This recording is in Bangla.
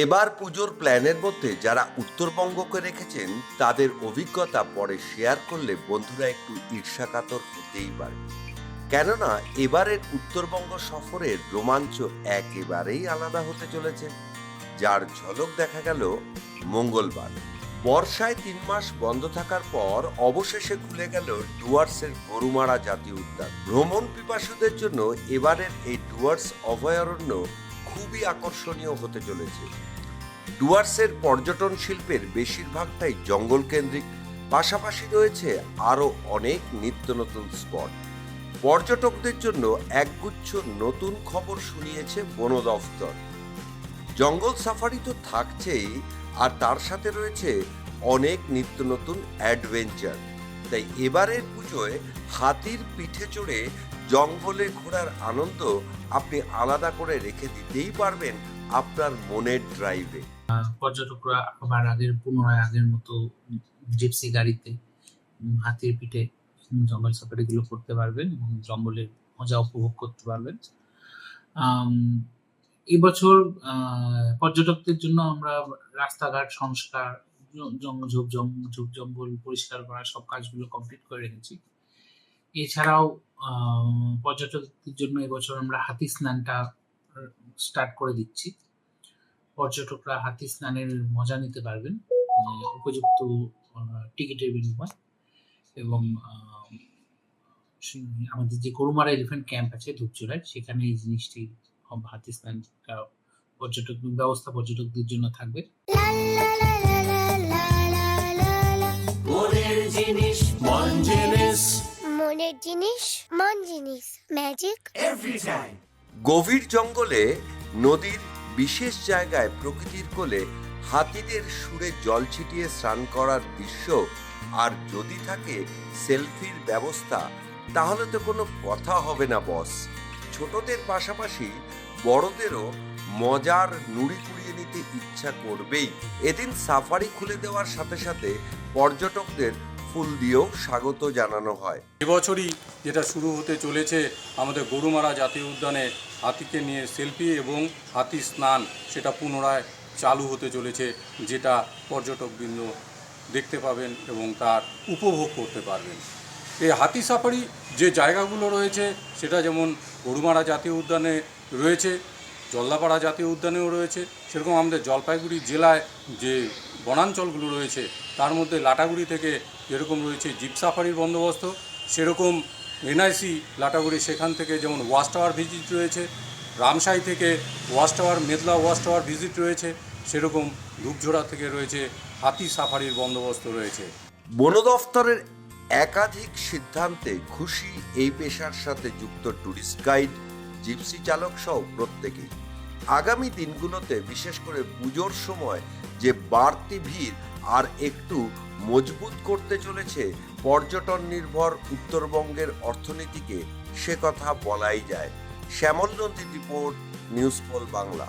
এবার পুজোর প্ল্যানের মধ্যে যারা উত্তরবঙ্গকে রেখেছেন, তাদের অভিজ্ঞতা পরে শেয়ার করলে বন্ধুরা একটু ঈর্ষাকাতর হতেই পারে। কেননা, এবারের উত্তরবঙ্গ সফরের রোমাঞ্চ একেবারেই আলাদা হতে চলেছে। যার ঝলক দেখা গেল মঙ্গলবার। বর্ষায় তিন মাস বন্ধ থাকার পর অবশেষে খুলে গেল ডুয়ার্সের গরুমারা জাতীয় উদ্যান। ভ্রমণ পিপাসুদের জন্য এবারের এই ডুয়ার্স অভয়ারণ্য খুবই আকর্ষণীয় হতে চলেছে। ডুয়ার্সের পর্যটন শিল্পের বেশিরভাগটাই জঙ্গল কেন্দ্রিক পাশাপাশি রয়েছে আরও অনেক নিত্য নতুন স্পট। পর্যটকদের জন্য একগুচ্ছ নতুন খবর শুনিয়েছে বন দফতর। জঙ্গল সাফারি তো থাকছেই, আর তার সাথে রয়েছে অনেক নিত্য নতুন অ্যাডভেঞ্চার। তাই এবারের পুজোয় হাতির পিঠে চড়ে জঙ্গলে ঘোরার আনন্দ আপনি আলাদা করে রেখে দিতেই পারবেন আপনার মনের ড্রাইভে পর্যটকরা আবার আগের পুনরায় আগের মতো জিপসি গাড়িতে হাতির পিঠে জঙ্গল সাফারি গুলো করতে পারবেন এবং জঙ্গলের মজা উপভোগ করতে পারবেন। এবছর পর্যটকদের জন্য আমরা রাস্তাঘাট, সংস্কার ঝোপ ঝোপ, জঙ্গল পরিষ্কার করা, সব কাজগুলো কমপ্লিট করে রেখেছি। এছাড়াও পর্যটকদের জন্য এবছর আমরা হাতি স্নানটা স্টার্ট করে দিচ্ছি। পর্যটকরা হাতি স্নানের মজা নিতে পারবেন। উপযুক্ত টিকিটের বিনিময় এবং আমাদের যে গরুমারা এলিফ্যান্ট ক্যাম্প আছে ধূপচূড়ায় সেখানে এই জিনিসটি হাতি স্নানটা পর্যটক, ব্যবস্থা পর্যটকদের জন্য থাকবে। জিনিস মন জিনিস ম্যাজিক এভরি টাইম গভীর জঙ্গলে নদীর বিশেষ জায়গায় প্রকৃতির কোলে হাতিদের সুরে জল ছিটিয়ে স্নান করার দৃশ্য আর যদি থাকে সেলফির ব্যবস্থা তাহলে তো কোনো কথা হবে না বস। ছোটদের পাশাপাশি বড়দেরও মজার নুড়ি কুড়িয়ে নিতে ইচ্ছা করবেই। এদিন সাফারি খুলে দেওয়ার সাথে সাথে পর্যটকদের ফুল দিয়েও স্বাগত জানানো হয়। এবছরই যেটা শুরু হতে চলেছে, আমাদের গরুমারা জাতীয় উদ্যানে হাতিকে নিয়ে সেলফি এবং হাতি স্নান সেটা পুনরায় চালু হতে চলেছে, যেটা পর্যটকবৃন্দ দেখতে পাবেন এবং তার উপভোগ করতে পারবেন। এই হাতি সাফারি যে জায়গাগুলো রয়েছে, সেটা যেমন গরুমারা জাতীয় উদ্যানে রয়েছে জলদাপাড়া জাতীয় উদ্যানেও রয়েছে, সেরকম আমাদের জলপাইগুড়ি জেলায় যে বনাঞ্চলগুলো রয়েছে, তার মধ্যে লাটাগুড়ি থেকে যেরকম রয়েছে জিপ সাফারির বন্দোবস্ত, সেরকম এনআইসি লাটাগুড়ি সেখান থেকে যেমন ওয়াচ টাওয়ার ভিজিট রয়েছে, রামসাই থেকে watch tower, Medla watch tower visit রয়েছে, সেরকম ধূপঝোড়া থেকে রয়েছে হাতি সাফারির বন্দোবস্ত রয়েছে। বন দফতরের একাধিক সিদ্ধান্তে খুশি এই পেশার সাথে যুক্ত ট্যুরিস্ট গাইড, জিপসি চালক সহ প্রত্যেকেই। আগামী দিনগুলোতে, বিশেষ করে পুজোর সময়, যে বাড়তি ভিড় আর একটু মজবুত করতে চলেছে পর্যটন নির্ভর উত্তরবঙ্গের অর্থনীতিকে, সে কথা বলাই যায়। Shyamal Nandi report, news pole Bangla.